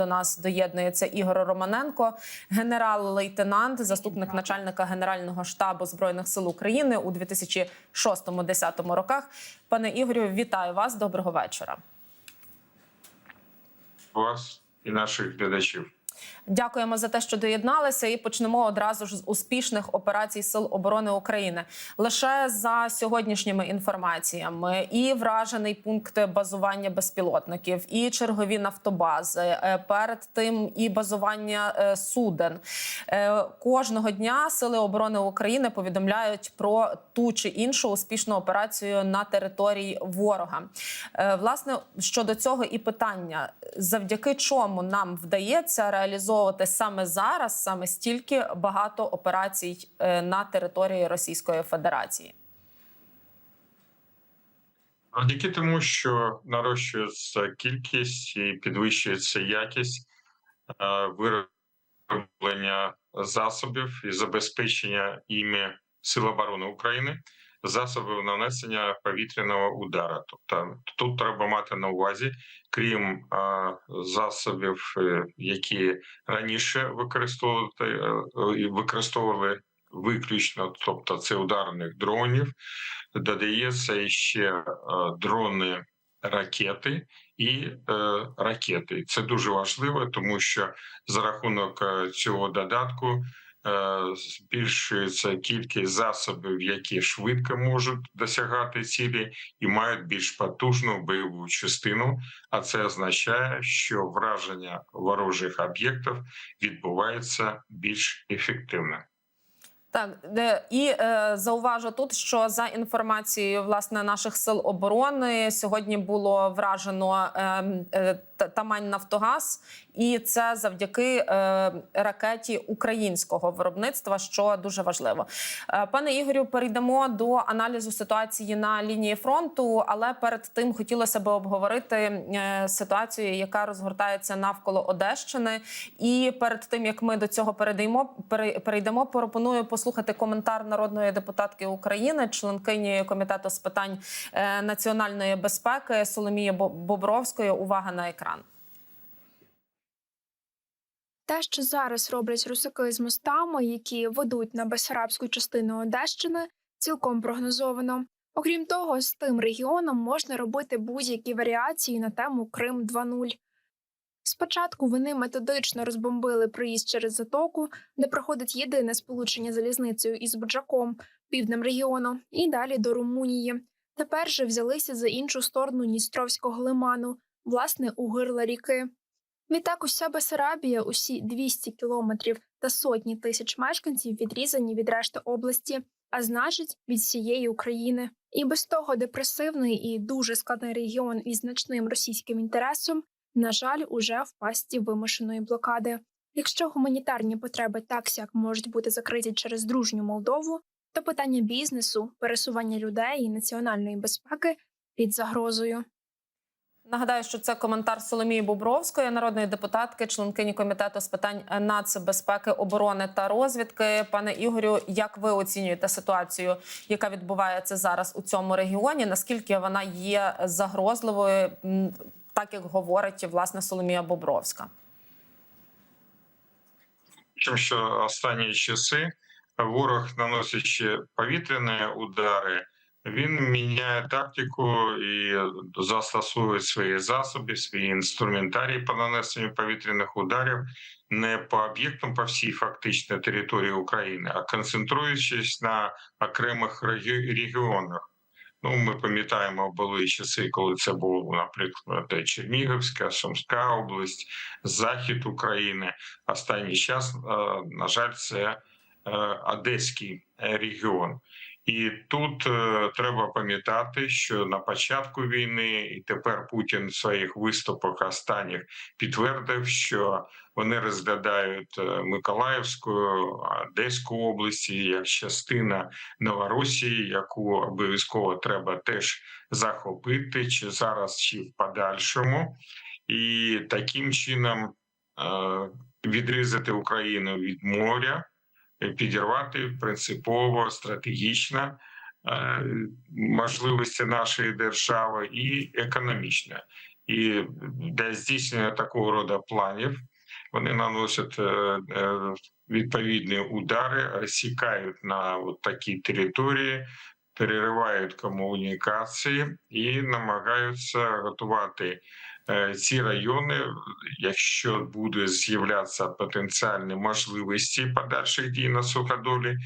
до нас доєднується Ігор Романенко, генерал-лейтенант, заступник начальника Генерального штабу збройних сил України у 2006-2010 роках. Пане Ігорю, вітаю вас. Доброго вечора. вас і наших глядачів. Дякуємо за те, що доєдналися, і почнемо одразу ж з успішних операцій Сил оборони України. Лише за сьогоднішніми інформаціями, і вражений пункт базування безпілотників, і чергові нафтобази. е, Перед тим і базування е, суден Е, кожного дня Сили оборони України повідомляють про ту чи іншу успішну операцію на території ворога. Власне, щодо цього і питання: завдяки чому нам вдається реалізовувати саме зараз, саме стільки багато операцій е, на території Російської Федерації. Завдяки тому, що нарощується кількість і підвищується якість е, вироблення засобів і забезпечення іми Сил оборони України засобів нанесення повітряного удара. Тобто тут треба мати на увазі, крім засобів, е, які раніше використовували е, використовували виключно, тобто це ударних дронів, додається ще дрони ракети і е, ракети. Це дуже важливо, тому що за рахунок е, цього додатку збільшується кількість засобів, які швидко можуть досягати цілі і мають більш потужну бойову частину. А це означає, що враження ворожих об'єктів відбувається більш ефективно. Так і е, зауважу тут, що за інформацією власне наших сил оборони сьогодні було вражено е, е, Та- Тамань Нафтогаз, і це завдяки е, ракеті українського виробництва, що дуже важливо. Е, пане Ігорю, перейдемо до аналізу ситуації на лінії фронту, але перед тим хотілося б обговорити е, ситуацію, яка розгортається навколо Одещини. І перед тим як ми до цього перейдемо, перейдемо, пропоную послухати коментар народної депутатки України, членкині комітету з питань національної безпеки Соломії Бобровської. Увага на екран. Те, що зараз роблять русаки з мостами, які ведуть на Бесарабську частину Одещини, цілком прогнозовано. Окрім того, з тим регіоном можна робити будь-які варіації на тему Крим 2.0. Спочатку вони методично розбомбили проїзд через затоку, де проходить єдине сполучення залізницею із Буджаком, півднем регіону, і далі до Румунії. Тепер же взялися за іншу сторону Дністровського лиману, власне, у гирла ріки. Відтак уся Бесарабія, усі 200 кілометрів та сотні тисяч мешканців відрізані від решти області, а значить від всієї України. І без того депресивний і дуже складний регіон із значним російським інтересом, на жаль, уже в пасті вимушеної блокади. Якщо гуманітарні потреби так сяк можуть бути закриті через дружню Молдову, то питання бізнесу, пересування людей і національної безпеки під загрозою. Нагадаю, що це коментар Соломії Бобровської, народної депутатки, членкині комітету з питань нацбезпеки, оборони та розвідки. Пане Ігорю, як ви оцінюєте ситуацію, яка відбувається зараз у цьому регіоні? Наскільки вона є загрозливою, так як говорить власне Соломія Бобровська? Чим що останні часи ворог, наносячи повітряні удари, він міняє тактику і застосовує свої засоби, свої інструментарії по нанесенню повітряних ударів не по об'єктам по всій фактично території України, а концентруючись на окремих регіонах. Ну, ми пам'ятаємо, були часи, коли це було, наприклад, Чернігівська, Сумська область, захід України. Останній час, е, на жаль, це е, Одеський регіон. І тут е, треба пам'ятати, що на початку війни, і тепер Путін в своїх виступах останніх підтвердив, що вони розглядають е, Миколаївську, Одеську області як частина Новоросії, яку обов'язково треба теж захопити, чи зараз, чи в подальшому, і таким чином е, відрізати Україну від моря, підірвати принципово стратегічно е, можливості нашої держави і економічно. і для здійснення такого роду планів вони наносять е, е, відповідні удари, розсікають на от такі території, переривають комунікації і намагаються готувати е, ці райони, якщо буде з'являтися потенціальні можливості подальших дій на суходолі,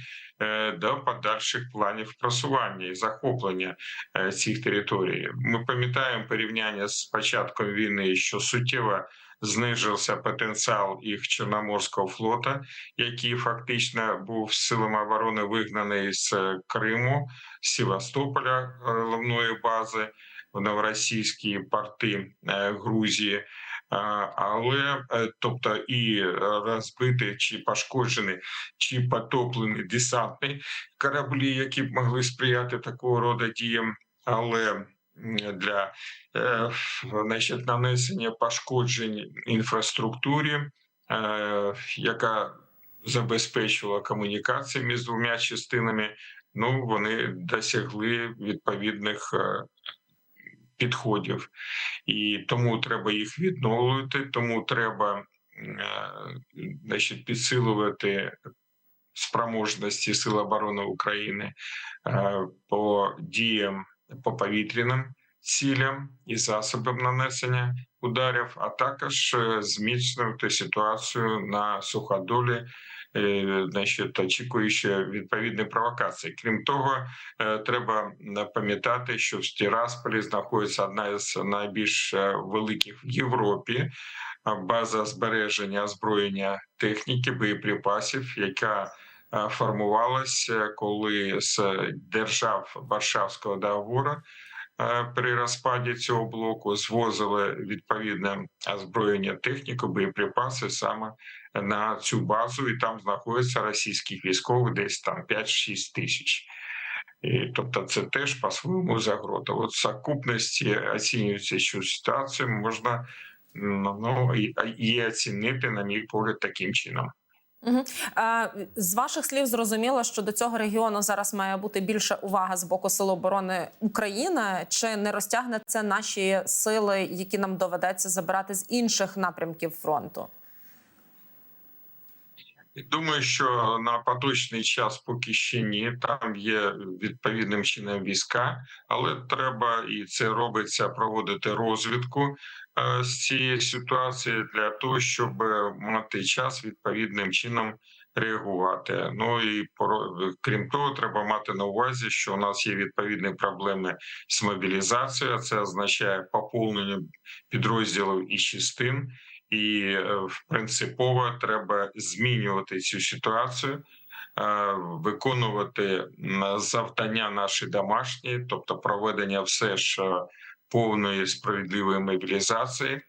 е, до подальших планів просування і захоплення е, цих територій. Ми пам'ятаємо порівняння з початком війни, що суттєво знижився потенціал їх Чорноморського флота, який фактично був силами оборони вигнаний з е, Криму, з Севастополя, е, головної бази в новоросійські порти е, Грузії. Але е, тобто і е, розбити чи пошкоджені, чи потоплені десантні кораблі, які б могли сприяти такого роду діям, але для е, значить, нанесення пошкоджень інфраструктурі, е, яка забезпечувала комунікації між двома частинами, ну вони досягли відповідних підходів, і тому треба їх відновлювати, тому треба е, значить, підсилювати спроможності Сил оборони України е, по діям по повітряним цілям і засобам нанесення ударів, а також е, зміцнювати ситуацію на суходолі, значить, очікуючи відповідні провокації. Крім того, е, треба е, пам'ятати, що в Тірасполі знаходиться одна з найбільш е, великих в Європі е, база збереження озброєння техніки, боєприпасів, яка е, формувалася, коли з держав Варшавського договору е, при розпаді цього блоку звозили відповідне озброєння техніку, боєприпаси саме на цю базу, і там знаходиться російських військових десь там 5-6 тисяч. І, тобто, це теж по-своєму загроза. От сукупності оцінюється цю ситуацію, можна ну, ну і, і оцінити, на мій погляд, таким чином. Угу. З ваших слів зрозуміло, що до цього регіону зараз має бути більше увага з боку Сил оборони України. Чи не розтягне це наші сили, які нам доведеться забирати з інших напрямків фронту? Думаю, що на поточний час поки ще ні. Там є відповідним чином війська, але треба і це робиться проводити розвідку е, з цієї ситуації для того, щоб мати час відповідним чином реагувати. Ну і крім того, треба мати на увазі, що у нас є відповідні проблеми з мобілізацією. Це означає поповнення підрозділів і частин і е, принципово треба змінювати цю ситуацію, е, виконувати завдання наші домашні, тобто проведення все ж е, повної справедливої мобілізації,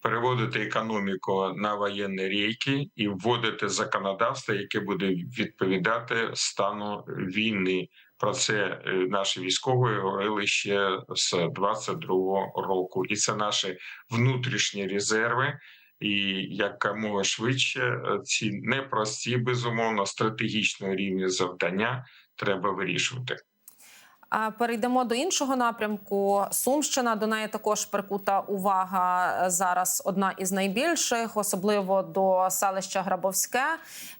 переводити економіку на воєнні рейки і вводити законодавство, яке буде відповідати стану війни. Про це наші військові говорили ще з 22-го року, і це наші внутрішні резерви. І якомога швидше е, ці непрості, безумовно, стратегічного рівня завдання треба вирішувати. Перейдемо до іншого напрямку. Сумщина до неї також прикута увага зараз. Одна із найбільших, особливо до селища Грабовське.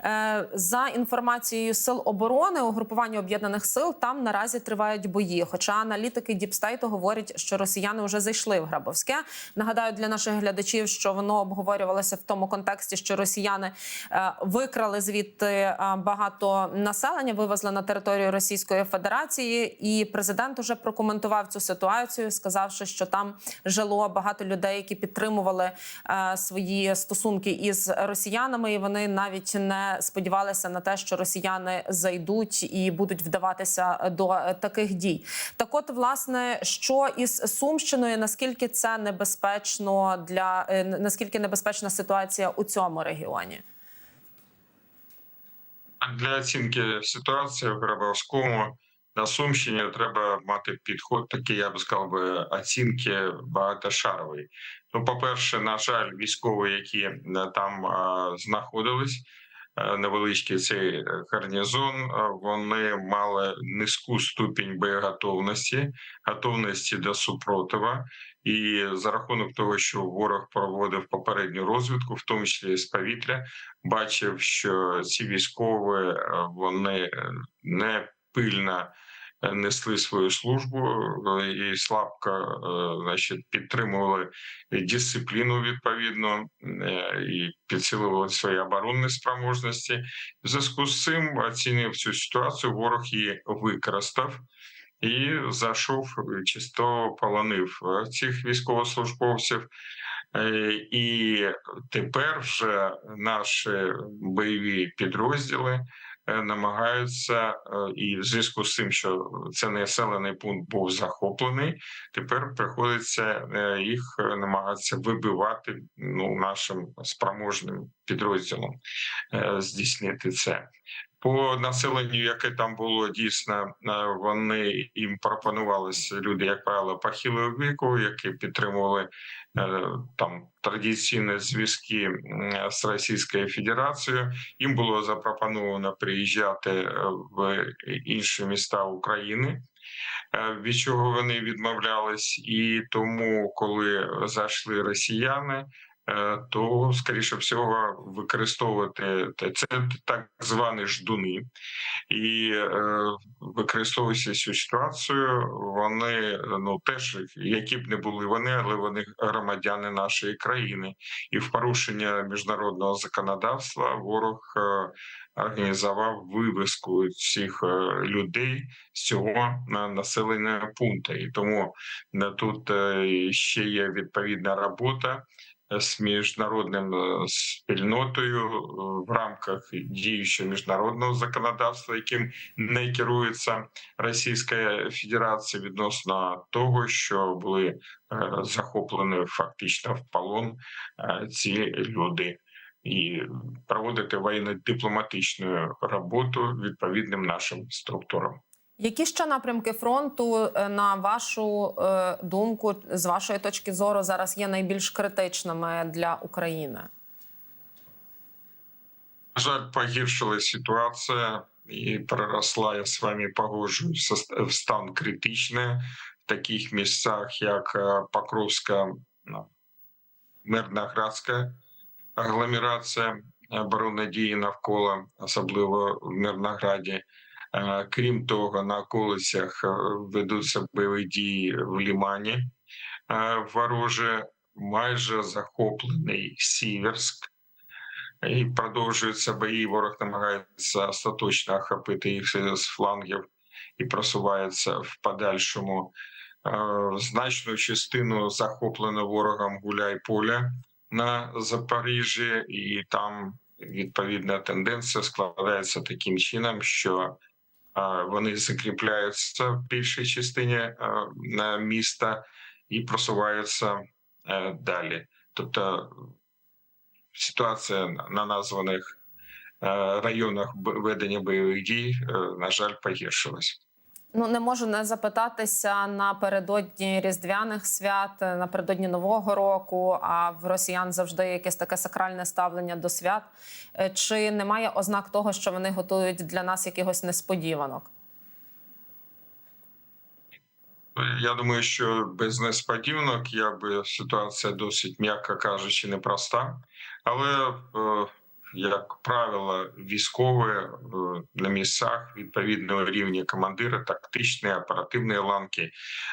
Е, За інформацією сил оборони, угрупування об'єднаних сил там наразі тривають бої. Хоча аналітики Діпстейту говорять, що росіяни вже зайшли в Грабовське. Нагадаю для наших глядачів, що воно обговорювалося в тому контексті, що росіяни е, викрали звідти е, багато населення, вивезли на територію Російської Федерації і президент уже прокоментував цю ситуацію, сказавши, що там жило багато людей, які підтримували е, свої стосунки із росіянами, і вони навіть не сподівалися на те, що росіяни зайдуть і будуть вдаватися до таких дій. Так, от, власне, що із Сумщиною, наскільки це небезпечно для е, наскільки небезпечна ситуація у цьому регіоні? Для оцінки ситуації в Грабовському на Сумщині треба мати підход, такий я б сказав би оцінки багатошаровий. Ну, по-перше, на жаль, військові, які е, там знаходились, е, невеличкий цей е, гарнізон, вони мали низьку ступінь боєготовності, готовності до супротива. І за рахунок того, що ворог проводив попередню розвідку, в тому числі з повітря, бачив, що ці військові вони не пильно е, несли свою службу е, і слабко значить, підтримували дисципліну відповідно е, і підсилювали свої оборонні спроможності. В зв'язку з цим оцінив цю ситуацію. Ворог її використав. І зайшов е, чисто полонив е, цих військовослужбовців, і тепер вже наші бойові підрозділи намагаються, е, і в зв'язку з тим, що це населений пункт був захоплений, тепер приходиться е, їх е, намагатися вибивати ну нашим спроможним підрозділом е, здійснити це. По населенню, яке там було дійсно, е, вони їм пропонувалися люди, як правило, похилого віку, які підтримували е, там традиційні зв'язки з Російською Федерацією. Їм було запропоновано приїжджати е, в інші міста України. Від чого вони відмовлялись, і тому, коли зайшли росіяни, то скоріше всього використовувати це так звані ждуни, і е, використовуючи цю ситуацію, вони ну теж які б не були вони, але вони громадяни нашої країни, і в порушення міжнародного законодавства ворог е, організував вивезку цих е, людей з цього е, населеного пункту. І тому е, тут е, ще є відповідна робота е, з міжнародним е, спільнотою е, в рамках діючого міжнародного законодавства, яким не керується Російська Федерація відносно того, що були е, захоплені фактично в полон е, ці люди. І проводити воєнно-дипломатичну роботу відповідним нашим структурам. Які ще напрямки фронту, е, на вашу е, думку, з вашої точки зору, зараз є найбільш критичними для України? На жаль, погіршилась ситуація і переросла, я з вами погоджуюсь, в стан критичний в таких місцях, як е, Покровська, ну, Мирноградська агломерація, оборонні дії навколо, особливо в Мирнограді. Е, Крім того, на околицях е, ведуться бойові дії в Лімані. Е, Вороже майже захоплений Сіверськ. І продовжуються бої. Ворог намагається остаточно охопити їх з флангів і просувається в подальшому. Значну частину захоплено ворогом Гуляй-Поля на Запоріжжі, і там відповідна тенденція складається таким чином, що вони закріпляються в більшій частині е, міста і просуваються е, далі. Тобто ситуація на названих е, районах ведення бойових дій, е, на жаль, погіршилась. Ну не можу не запитатися напередодні різдвяних свят, е, напередодні нового року. А в росіян завжди якесь таке сакральне ставлення до свят. Е, Чи немає ознак того, що вони готують для нас якихось несподіванок? Я думаю, що без несподіванок, якби ситуація досить, м'яко кажучи, непроста. Але, е, як правило, військові е, на місцях відповідного рівня командири, тактичні, оперативні ланки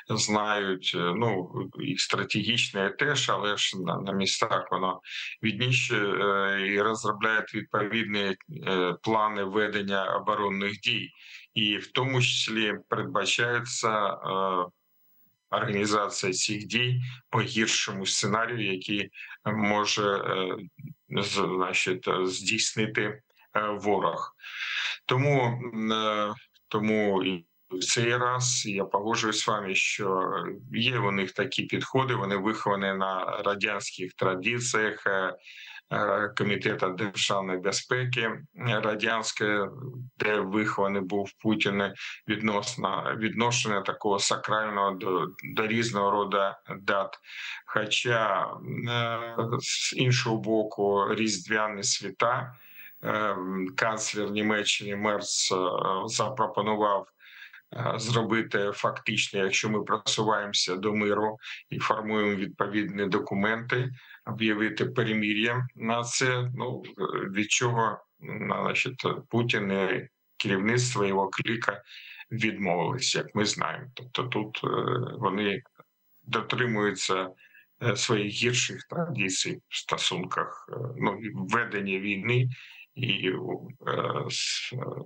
знають. е, Ну і стратегічне теж, але ж на, місцях воно відніше е, і розробляють відповідні е, плани ведення оборонних дій і в тому числі передбачається організація цих дій по гіршому сценарію, який може е, значить, е, здійснити е, ворог. Тому, е, тому в цей раз я погоджуюсь з вами, що є у них такі підходи. Вони виховані на радянських традиціях. Е, Комітету державної безпеки радянське, де вихований був Путін відносно відношення такого сакрального до, до різного роду дат. Хоча е, з іншого боку, різдвяні свята е, канцлер Німеччини Мерц запропонував зробити фактично, якщо ми просуваємося до миру і формуємо відповідні документи, об'явити перемір'я на це. Ну від чого значить, Путін і керівництво його кліка відмовились, як ми знаємо. Тобто тут е, вони дотримуються е, своїх гірших традицій в стосунках е, ну, ведення війни і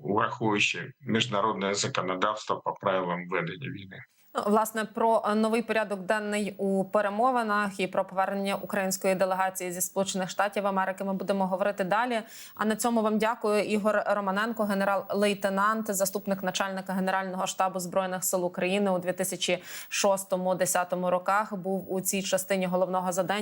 ураховуючи міжнародне законодавство по правилам ведення війни. Ну, Власне, про е, новий порядок денний у перемовинах і про повернення української делегації зі Сполучених Штатів Америки ми будемо говорити далі. А на цьому вам дякую, Ігор Романенко, генерал-лейтенант, заступник начальника Генерального штабу збройних сил України у 2006-2010 роках. Був у цій частині головного задань